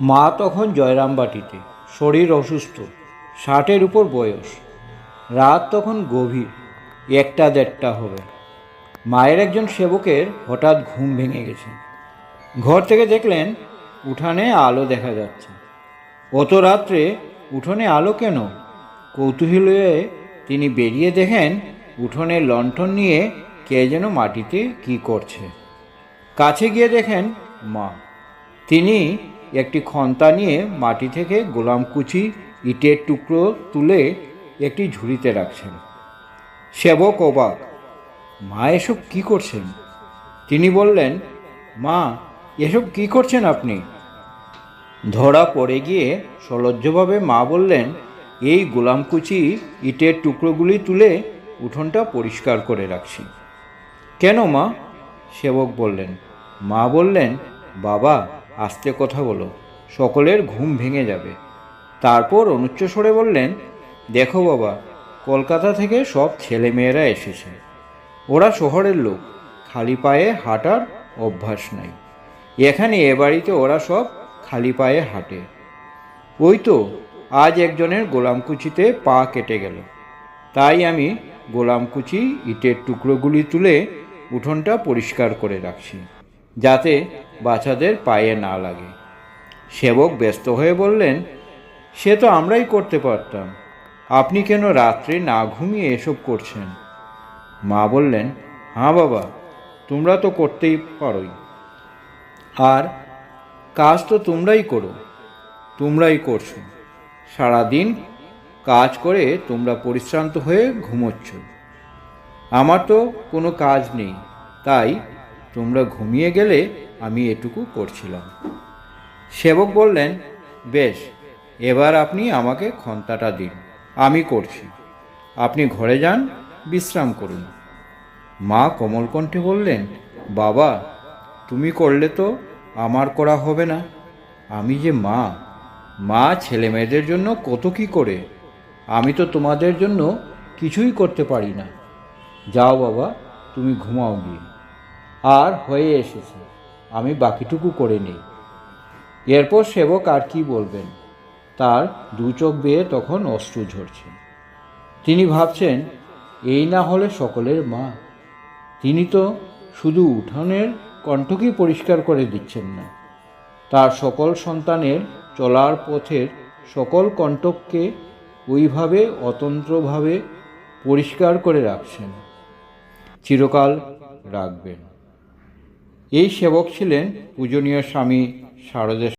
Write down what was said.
মা তখন জয়রামবাটিতে, শরীর অসুস্থ, ষাটের উপর বয়স। রাত তখন গভীর, একটা দেড়টা হবে। মায়ের একজন সেবকের হঠাৎ ঘুম ভেঙে গেছে। ঘর থেকে দেখলেন উঠানে আলো দেখা যাচ্ছে। অত রাত্রে উঠোনে আলো কেন? কৌতূহল হয়ে তিনি বেরিয়ে দেখেন উঠোনে লণ্ঠন নিয়ে কে যেন মাটিতে কি করছে। কাছে গিয়ে দেখেন মা। তিনি একটি খন্তা নিয়ে মাটি থেকে গোলামকুচি ইটের টুকরো তুলে একটি ঝুড়িতে রাখছেন। সেবক অবাক, মা, এসব কি করছেন? তিনি বললেন, মা, এসব কি করছেন আপনি? ধরা পড়ে গিয়ে সলজ্জভাবে মা বললেন, এই গোলামকুচি ইটের টুকরোগুলি তুলে উঠোনটা পরিষ্কার করে রাখছি। কেন মা? সেবক বললেন, মা বললেন, বাবা আস্তে কথা বলো, সকলের ঘুম ভেঙে যাবে। তারপর অনুচ্চ স্বরে বললেন, দেখো বাবা, কলকাতা থেকে সব ছেলেমেয়েরা এসেছে। ওরা শহরের লোক, খালি পায়ে হাঁটার অভ্যাস নাই। এখানে এ বাড়িতে ওরা সব খালি পায়ে হাঁটে। ওই তো, আজ একজনের গোলামকুচিতে পা কেটে গেল। তাই আমি গোলামকুচি, ইটের টুকরোগুলি তুলে উঠোনটা পরিষ্কার করে রাখছি। যাতে বাচ্চাদের পায়ে না লাগে। সেবক ব্যস্ত হয়ে বললেন, সে তো আমরাই করতে পারতাম। আপনি কেন রাত্রে না ঘুমিয়ে এসব করছেন? মা বললেন হ্যাঁ বাবা, তোমরা তো করতেই পারোই। আর কাজ তো তোমরাই করো, তোমরাই করছ। সারাদিন কাজ করে তোমরা পরিশ্রান্ত হয়ে ঘুমোচ্ছ। আমার তো কোনো কাজ নেই, তাই তোমরা ঘুমিয়ে গেলে আমি এটুকু করছিলাম। সেবক বললেন, বেশ, এবার আপনি আমাকে খন্তাটা দিন, আমি করছি। আপনি ঘরে যান, বিশ্রাম করুন। মা কোমলকণ্ঠে বললেন, বাবা, তুমি করলে তো আমার করা হবে না। আমি যে মা মা ছেলে মেয়েদের জন্য কত কি করে? আমি তো তোমাদের জন্য কিছুই করতে পারি না। যাও বাবা, তুমি ঘুমাও গিয়ে। আর হয়ে এসেছে। আমি বাকিটুকু করে নিই। এরপর সেবক আর কি বলবেন? তার দু চোখ বেয়ে তখন অশ্রু ঝরছে। তিনি ভাবছেন, এই না হলে সকলের মা। তিনি তো শুধু উঠানের কণ্ঠকেই পরিষ্কার করে দিচ্ছেন না। তার সকল সন্তানের চলার পথের সকল কণ্টককে ওইভাবে, অতন্ত্রভাবে পরিষ্কার করে রাখছেন। চিরকাল রাখবেন। এই সেবক ছিলেন পূজনীয় স্বামী শারদেশ